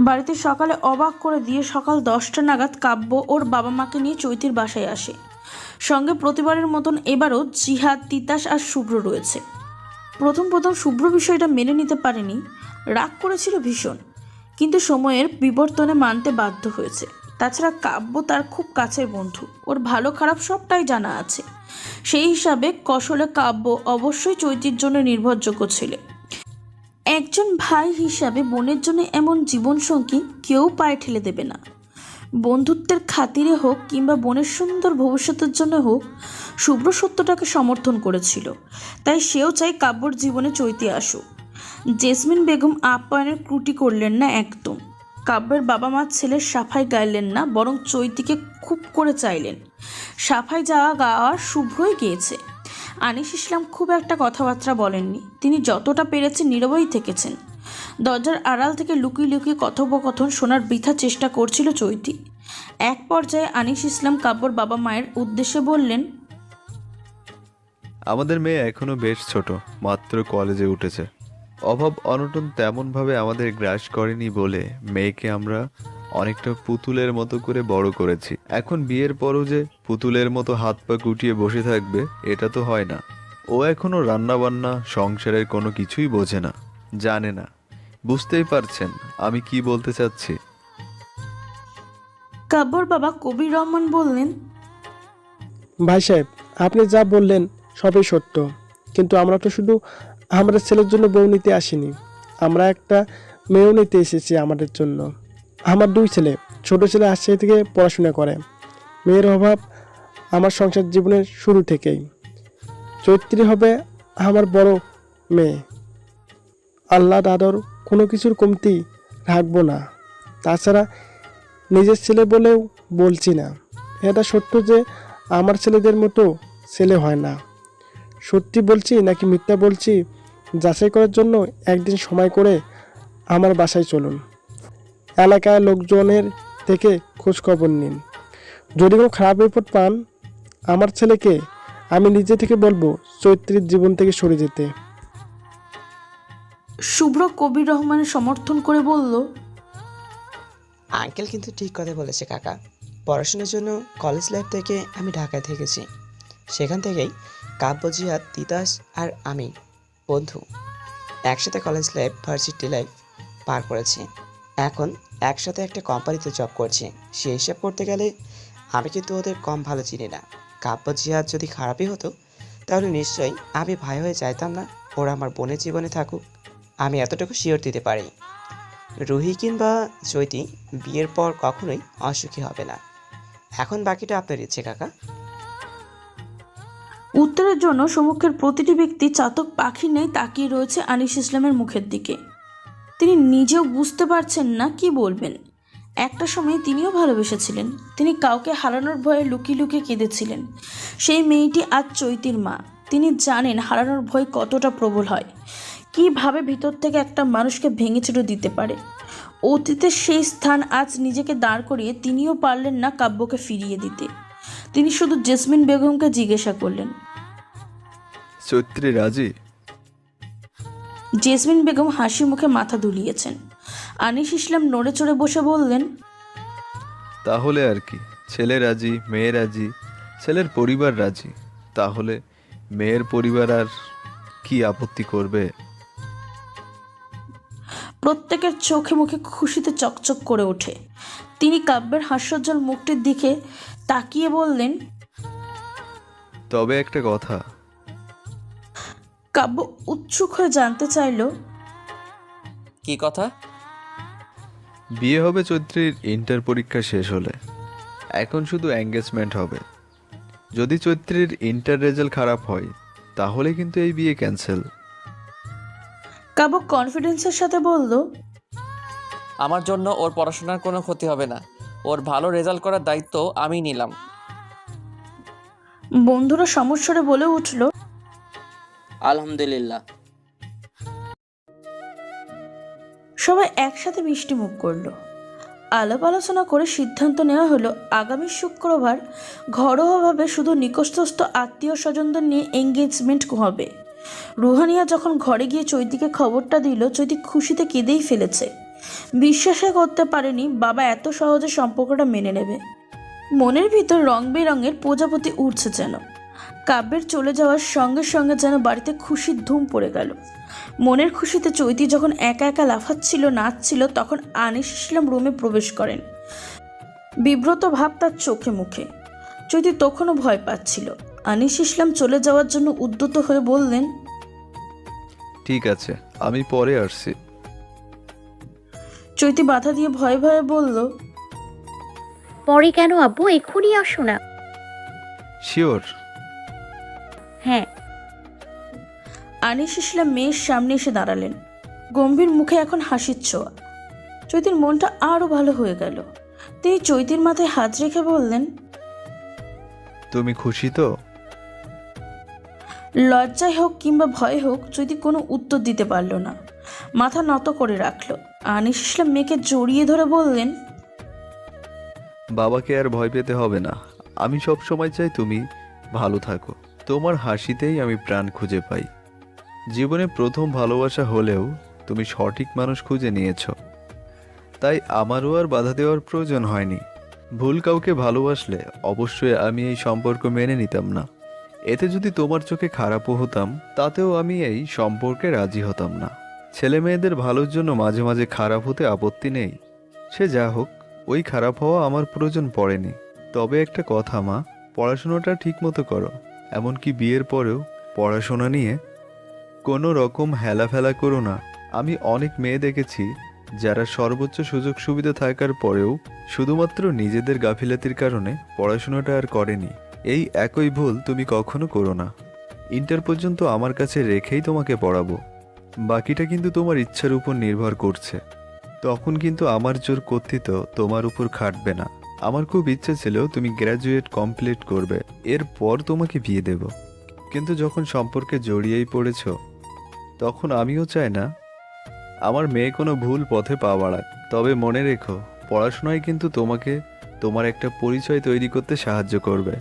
বাড়িতে সকালে অবাক করে দিয়ে সকাল দশটা নাগাদ কাব্য ওর বাবা মাকে নিয়ে চৈতির বাসায় আসে। সঙ্গে প্রতিবারের মতন এবারও জিহাদ, তিতাস আর শুভ্র রয়েছে। প্রথম প্রথম শুভ্র বিষয়টা মেনে নিতে পারেনি। রাগ করেছিল ভীষণ। কিন্তু সময়ের বিবর্তনে মানতে বাধ্য হয়েছে। তাছাড়া কাব্য তার খুব কাছের বন্ধু। ওর ভালো খারাপ সবটাই জানা আছে। সেই হিসাবে কসলে কাব্য অবশ্যই চৈতির জন্য নির্ভরযোগ্য ছিল। একজন ভাই হিসাবে বোনের জন্য এমন জীবনসঙ্গী কেউ পায়ে ঠেলে দেবে না। বন্ধুত্বের খাতিরে হোক কিংবা বোনের সুন্দর ভবিষ্যতের জন্য হোক, শুভ্র সত্যটাকে সমর্থন করেছিল। তাই সেও চাই কাব্যর জীবনে চৈতি আসুক। জেসমিন বেগম আপ্যায়নের ত্রুটি করলেন না একদম। কাব্যের বাবা মা ছেলের সাফাই গাইলেন না, বরং চৈতিকে খুব করে চাইলেন। সাফাই যাওয়া গাওয়া শুভ্রই গিয়েছে। আনিস ইসলাম খুব একটা কথাবার্তা বলেননি। তিনি যতটা পেরেছেন নীরবই থেকেছেন। দরজার আড়াল থেকে লুকিয়ে লুকিয়ে কথোপকথন শোনার বৃথা চেষ্টা করছিল চৈতি। এক পর্যায়ে আনিস ইসলাম কাব্যর বাবা মায়ের উদ্দেশ্যে বললেন, আমাদের মেয়ে এখনও বেশ ছোট, মাত্র কলেজে উঠেছে। অভাব অনটন তেমনভাবে আমাদের গ্রাস করেনি বলে মেয়েকে আমরা অনেকটা পুতুলের মতো করে বড় করেছি। এখন বিয়ের পরও যে পুতুলের মতো হাত পা কুটিয়ে বসে থাকবে এটা তো হয় না। ও এখনও রান্নাবান্না সংসারের কোনো কিছুই বোঝে না জানে না। বুঝতেই পারছেন আমি কি বলতে চাচ্ছি। কাব্যর বাবা কবির রহমান বললেন ভাই সাহেব আপনি যা বললেন সবই সত্য। কিন্তু আমরা তো শুধু আমাদের ছেলের জন্য বউ নিতে আসিনি আমরা একটা মেয়েও নিতে এসেছি আমাদের জন্য। আমার দুই ছেলে, ছোট ছেলে রাজশাহী থেকে পড়াশোনা করে। মেয়ের অভাব আমার সংসার জীবনের শুরু থেকেই। চৈত্রী হবে আমার বড় মেয়ে। আল্লাহ দাদর কোনো কিছুর কমতি রাখব না। তাছাড়া নিজের ছেলে বলেও বলছি না। এটা সত্য যে আমার ছেলেদের মতো ছেলে হয় না। সত্যি বলছি নাকি মিথ্যা বলছি, যাচাই করার জন্য একদিন সময় করে আমার বাসায় চলুন। এলাকার লোকজনের থেকে খোঁজ খবর নিন। যদি কোনো খারাপ রিপোর্ট পান আমার ছেলেকে আমি নিজে থেকে বলব চৈত্রীর জীবন থেকে সরে যেতে। শুভ্র কবির রহমানের সমর্থন করে বলল আঙ্কেল কিন্তু ঠিক কথা বলেছে কাকা। পড়াশোনার জন্য কলেজ লাইফ থেকে আমি ঢাকায় থেকেছি। সেখান থেকেই কাব্য জিহাদ তিতাস আর আমি বন্ধু একসাথে কলেজ লাইফ ভার্সিটি লাইফ পার করেছি। এখন একসাথে একটা কোম্পানিতে জব করছি। সেই হিসাব করতে গেলে আমি কিন্তু ওদের কম ভালো চিনি না। কাব্য জিহাদ যদি খারাপই হতো, তাহলে নিশ্চয়ই আমি ভাই হয়ে চাইতাম না, ওরা আমার বোনের জীবনে থাকুক। আমি এতটুকু শিওর দিতে পারি। রুহি কিংবা চৈতি বিয়ের পর কখনোই অসুখী হবে না। এখন বাকিটা আপনার ইচ্ছে, কাকা। উত্তরের জন্য সম্মুখের প্রতিটি ব্যক্তি চাতক পাখি নেই তাকিয়ে রয়েছে আনিস ইসলামের মুখের দিকে। তিনি নিজেও বুঝতে পারছেন না কি বলবেন। একটা সময় তিনিও ভালোবেসেছিলেন। তিনি কাউকে হারানোর ভয়ে লুকিয়ে লুকিয়ে কেঁদেছিলেন। সেই মেয়েটি আজ চৈতির মা। তিনি জানেন হারানোর ভয় কতটা প্রবল হয়। কীভাবে ভিতর থেকে একটা মানুষকে ভেঙে চুরে দিতে পারে। অতীতের সেই স্থান আজ নিজেকে দাঁড় করিয়ে তিনিও পারলেন না কাব্যকে ফিরিয়ে দিতে। তিনি শুধু জেসমিন বেগমকে জিজ্ঞাসা করলেন। চৈত্রী রাজি? জেসমিন বেগম হাসি মুখে মাথা দুলিয়েছেন। আনিস ইসলাম নড়ে চড়ে বসে বললেন তাহলে আর কি ছেলে রাজি মেয়ে রাজি ছেলের পরিবার রাজি তাহলে মেয়ের পরিবার আর কি আপত্তি করবে? প্রত্যেকের চোখে মুখে খুশিতে চকচক করে ওঠে। তিনি কাব্যের হাস্যজ্জ্বল মুখটির দিকে তাকিয়ে বললেন তবে একটা কথা কাব্য উৎসুক হয়ে জানতে চাইল কি কথা? বিয়ে হবে চৈত্রীর ইন্টার পরীক্ষা শেষ হলে। এখন শুধু এঙ্গেজমেন্ট হবে। যদি চৈত্রীর ইন্টার রেজাল্ট খারাপ হয় তাহলে কিন্তু এই বিয়ে ক্যান্সেল কাব্য কনফিডেন্সের সাথে বলল আমার জন্য ওর পড়াশোনার কোনো ক্ষতি হবে না। ওর ভালো রেজাল্ট করার দায়িত্ব আমি নিলাম। বন্ধুরা সমস্যারে বলে উঠল আলহামদুলিল্লাহ। সবাই একসাথে মিষ্টি মুখ করল। আলাপ আলোচনা করে সিদ্ধান্ত নেওয়া হলো, আগামী শুক্রবার ঘরোয়াভাবে শুধু নিকটস্থ আত্মীয় স্বজনদের নিয়ে এঙ্গেজমেন্ট হবে। রুহানিয়া যখন ঘরে গিয়ে চৈতিকে খবরটা দিল, চৈতি খুশিতে কেঁদেই ফেলেছে। বিশ্বাসই করতে পারেনি, বাবা এত সহজে সম্পর্কটা মেনে নেবে। মনের ভিতর রং বেরঙের প্রজাপতি উঠছে যেন। কাব্যের চলে যাওয়ার সঙ্গে সঙ্গে যেন বাড়িতে খুশির ধুম পড়ে গেল। মনের খুশিতে চৈতি যখন একা একা লাফাচ্ছিল নাচছিল তখন আনিস ইসলাম রুমে প্রবেশ করেন। বিব্রত ভাব তার চোখে মুখে। চৈতি তখনও ভয় পাচ্ছিল। আনিস ইসলাম চলে যাওয়ার জন্য উদ্যত হয়ে বললেন ঠিক আছে আমি পরে আসছি। চৈতি বাধা দিয়ে ভয়ে ভয়ে বলল পরে কেন আব্বু? এক্ষুনি আসো না। শিওর হ্যাঁ। আনিস ইসলাম মেয়ের সামনে এসে দাঁড়ালেন। গম্ভীর মুখে এখন হাসির ছোঁয়া। চৈতির মনটা আরও ভালো হয়ে গেল। তিনি চৈতির মাথায় হাত রেখে বললেন তুমি খুশি তো? লজ্জায় হোক কিংবা ভয়ে হোক চৈতি কোনো উত্তর দিতে পারল না। মাথা নত করে রাখল। আনিস ইসলাম মেয়েকে জড়িয়ে ধরে বললেন বাবাকে আর ভয় পেতে হবে না। আমি সব সময় চাই তুমি ভালো থাকো। তোমার হাসিতেই আমি প্রাণ খুঁজে পাই। জীবনে প্রথম ভালোবাসা হলেও তুমি সঠিক মানুষ খুঁজে নিয়েছো। তাই আমারও আর বাধা দেওয়ার প্রয়োজন হয়নি। ভুল কাউকে ভালোবাসলে অবশ্যই আমি এই সম্পর্ক মেনে নিতাম না। এতে যদি তোমার চোখে খারাপও হতাম, তাতেও আমি এই সম্পর্কে রাজি হতাম না। ছেলে মেয়েদের ভালোর জন্য মাঝে মাঝে খারাপ হতে আপত্তি নেই। সে যা হোক, ওই খারাপ হওয়া আমার প্রয়োজন পড়েনি। তবে একটা কথা মা, পড়াশোনাটা ঠিক মতো করো। এমনকি বিয়ের পরেও পড়াশোনা নিয়ে কোনো রকম হেলাফেলা করো না। আমি অনেক মেয়ে দেখেছি যারা সর্বোচ্চ সুযোগ সুবিধা থাকার পরেও শুধুমাত্র নিজেদের গাফিলাতির কারণে পড়াশোনাটা আর করেনি। এই একই ভুল তুমি কখনো করো না। ইন্টার পর্যন্ত আমার কাছে রেখেই তোমাকে পড়াবো। বাকিটা কিন্তু তোমার ইচ্ছার উপর নির্ভর করছে। তখন কিন্তু আমার জোর কর্তৃত্ব তোমার উপর খাটবে না। আমার খুব ইচ্ছে ছিল তুমি গ্র্যাজুয়েট কমপ্লিট করবে, এরপর তোমাকে বিয়ে দেব। কিন্তু যখন সম্পর্কে জড়িয়েই পড়েছ, তখন আমিও চাই না। আমার মেয়ে কোনো ভুল পথে পা বাড়াক তবে মনে রেখো, পড়াশোনায় কিন্তু তোমাকে তোমার একটা পরিচয় তৈরি করতে সাহায্য করবে।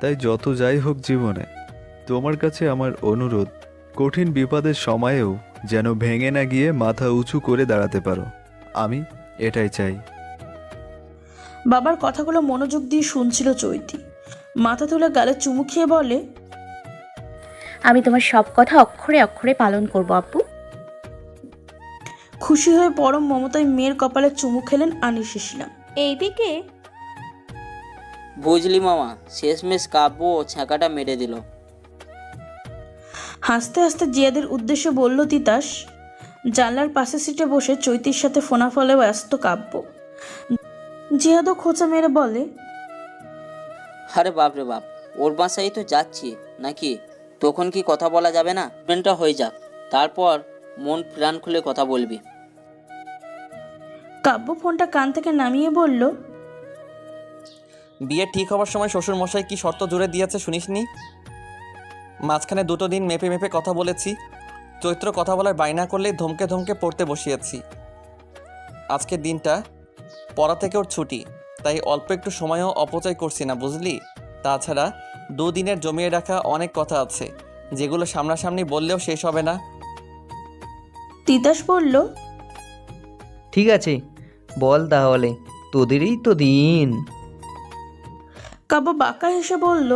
তাই যত যাই হোক জীবনে, তোমার কাছে আমার অনুরোধ, কঠিন বিপদের সময়েও যেন ভেঙে না গিয়ে মাথা উঁচু করে দাঁড়াতে পারো। আমি এটাই চাই। বাবার কথাগুলো মনোযোগ দিয়ে শুনছিল চৈতি। মাথা তুলে গালে চুমু খেয়ে বলে আমি তোমার সব কথা অক্ষরে অক্ষরে পালন করব আব্বু খুশি হয়ে পরম মমতায় মেয়ের কপালে চুমু খেলেন আনিস ইসলাম এইদিকে? বুঝলি মামা শেষমেশ কাব্য ও ছ্যাঁকাটা মেরে দিল। হাসতে হাসতে জিয়াদের উদ্দেশ্যে বলল তিতাস জানলার পাশে সিটে বসে চৈতির সাথে ফোনাফলে ব্যস্ত কাব্য। জিয়াদও খোঁচা মেরে বলে আরে বাপ রে বাপ ওর বাসায় তো যাচ্ছি নাকি? তখন কি কথা বলা যাবে না? ট্রেনটা হয়ে যাক। তারপর মন প্রাণ খুলে কথা বলবি। কাব্য ফোনটা কান থেকে নামিয়ে বলল বিয়ে ঠিক হওয়ার সময় শ্বশুর মশাই কি শর্ত জুড়ে দিয়েছে শুনিসনি? মাঝখানে দুটো দিন মেপে মেপে কথা বলেছি চৈত্র কথা বলার বাইনা করলেই ধমকে ধমকে পড়তে বসিয়েছি। আজকের দিনটা পড়া থেকে ওর ছুটি তাই অল্প একটু সময়ও অপচয় করছি না বুঝলি? তাছাড়া দুদিনের জমিয়ে রাখা অনেক কথা আছে যেগুলো সামনাসামনি বললেও শেষ হবে না। তিতাস বলল ঠিক আছে বল তাহলে তোদেরই তো দিন। কাব্য বাঁকা হেসে বলল